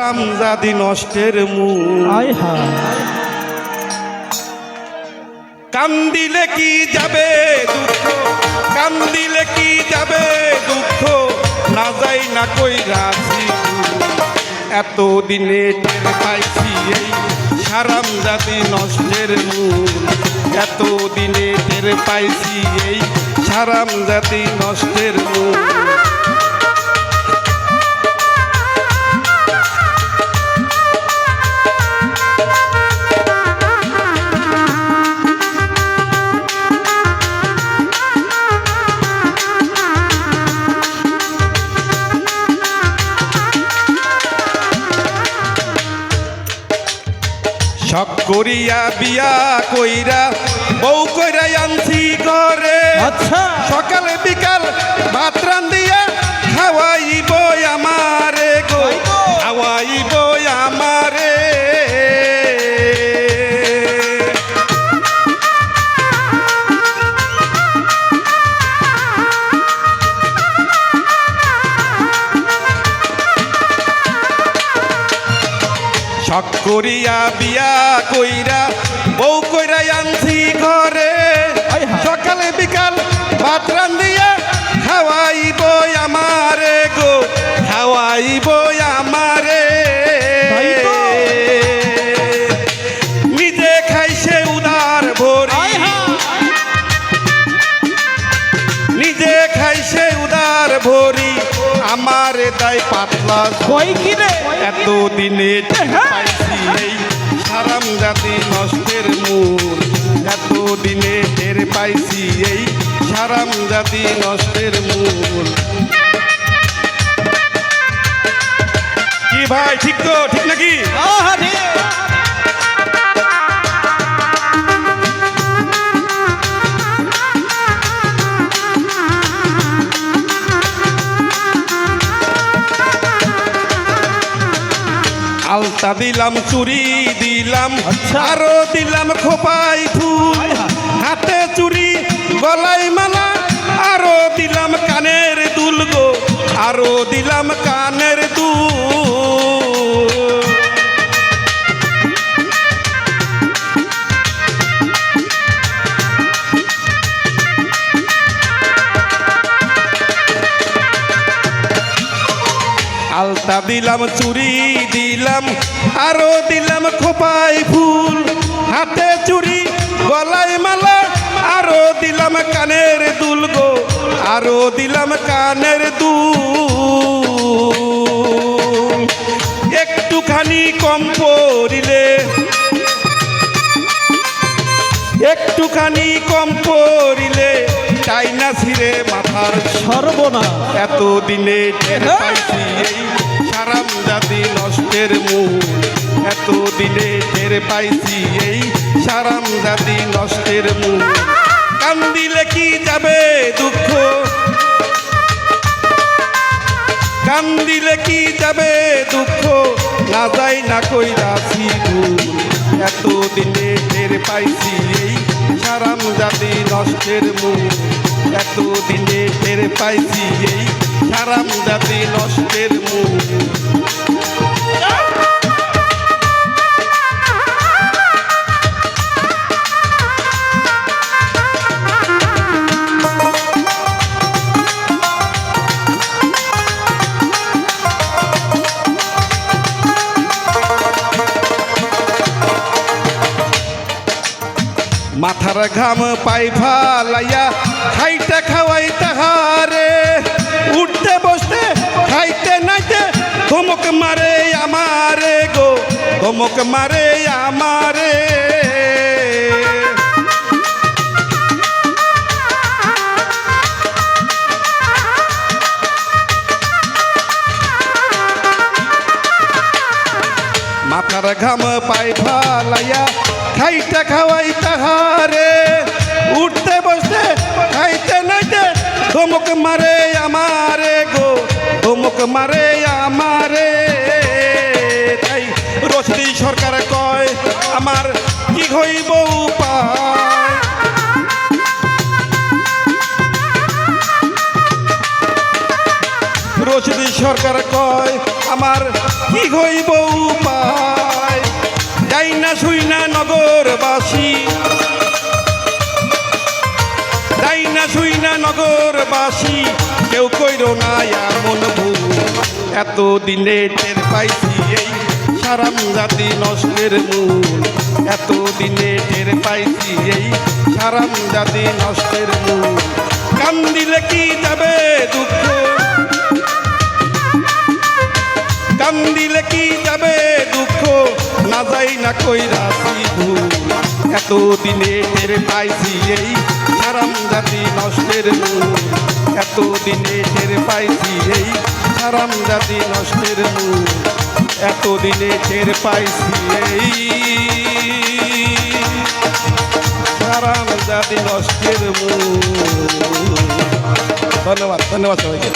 রামজাদি নষ্টের মুখ কান্দিলে কি যাবে দুঃখ? কান্দিলে কি যাবে দুঃখ? না যাই না কই রাজি এত দিনে টের পাইছি এই সারাম জাতি নষ্টের মূল। এত দিনে টের পাইছি এই সারাম জাতি নষ্টের মূল। শখ করিয়া বিয়া কইরা বউ কইরা আনছি ঘরে। আচ্ছা। সকালে বিকাল ভাত রান্দিয়া করিয়া বিয়া কইরা বউ কইরা আনছি ঘরে। সকালে বিকাল ভাত রান্দিয়া খাওয়াইব আমারে গো খাওয়াইব আমারে। নিজে খাইছে উদার ভরি। নিজে খাইছে উদার ভরি। আমারে দায় পাতলা কই কি রে? এত দিনে পাইছি এই সারাম জাতি নষ্টের মূল। এত দিনে টের পাইছি এই সারাম জাতি নষ্টের মূল। কি ভাই ঠিক তো? ঠিক নাকি? আহা রে আলতা দিলাম চুরি দিলাম আচ্ছা। আরও দিলাম খোপাই ফুল। হাতে চুরি গলায় মালা আরও দিলাম কানের দুল গো আরও দিলাম কানের দুল। আলতা দিলাম, চুরি দিলাম, আরও দিলাম খোপাই ফুল। হাতে চুরি, গলায় মালা, আরও দিলাম কানের দুল গো, আরও দিলাম কানের দুল। একটুখানি কম পড়িলে, একটুখানি কম পড়িলে চাইনা ছিঁড়ে মাথার সর্বনাশ। এত দিনে টের পাইছি এই সারাম জাতি নষ্টের মূল। এত দিনে টের পাইছি এই সারাম জাতি নষ্টের মূল। কান্দিলে কি যাবে দুঃখ? কান্দিলে কি যাবে দুঃখ? না যাই না কই রাশি ভুল। এত দিনে টের পাইছি এই সারাম জাতি নষ্টের মূল। এত দিনে টের পাইছি এই সারাম জাতি নষ্টের মূল। মাথার ঘাম পাই ফালাইয়া খাইতে খাওয়াই হারে। উঠতে বসতে, খাইতে নাইতে ধমক মারে আমারে গো। ধমক মারে আমারে মাথার ঘাম পাই ফালাইয়া, খাইতে খাওয়াই তাহারে। উঠতে বসতে, খাইতে নাইতে ধমক মারে আমারে গো, ধমক মারে আমারে। তাই রশদি সরকার কয়, আমার কি হইব উপায়? রশদি সরকার কয় আমার কি হইব উপায়? যাই না শুই না নগরবাসী। যাই না শুই না নগরবাসী, কেউ কইর না এমন ভুল। এত দিনে টের পাইছি এই সারাম জাতি নষ্টের মূল। এত দিনে টের পাইছি এই সারাম জাতি নষ্টের মূল। কান দিলে কি যাবে দুঃখ? দিলে কি যাবে দুঃখ? না যাই না কইরাছি ভুল? এত দিনে টের পাইছি এই হারাম জাতি নষ্টের মূল। এত দিনে টের পাইছি এই হারাম জাতি নষ্টের মূল। এত দিনে টের পাইছি এই হারাম জাতি নষ্টের মূল। ধন্যবাদ ধন্যবাদ সবাইকে।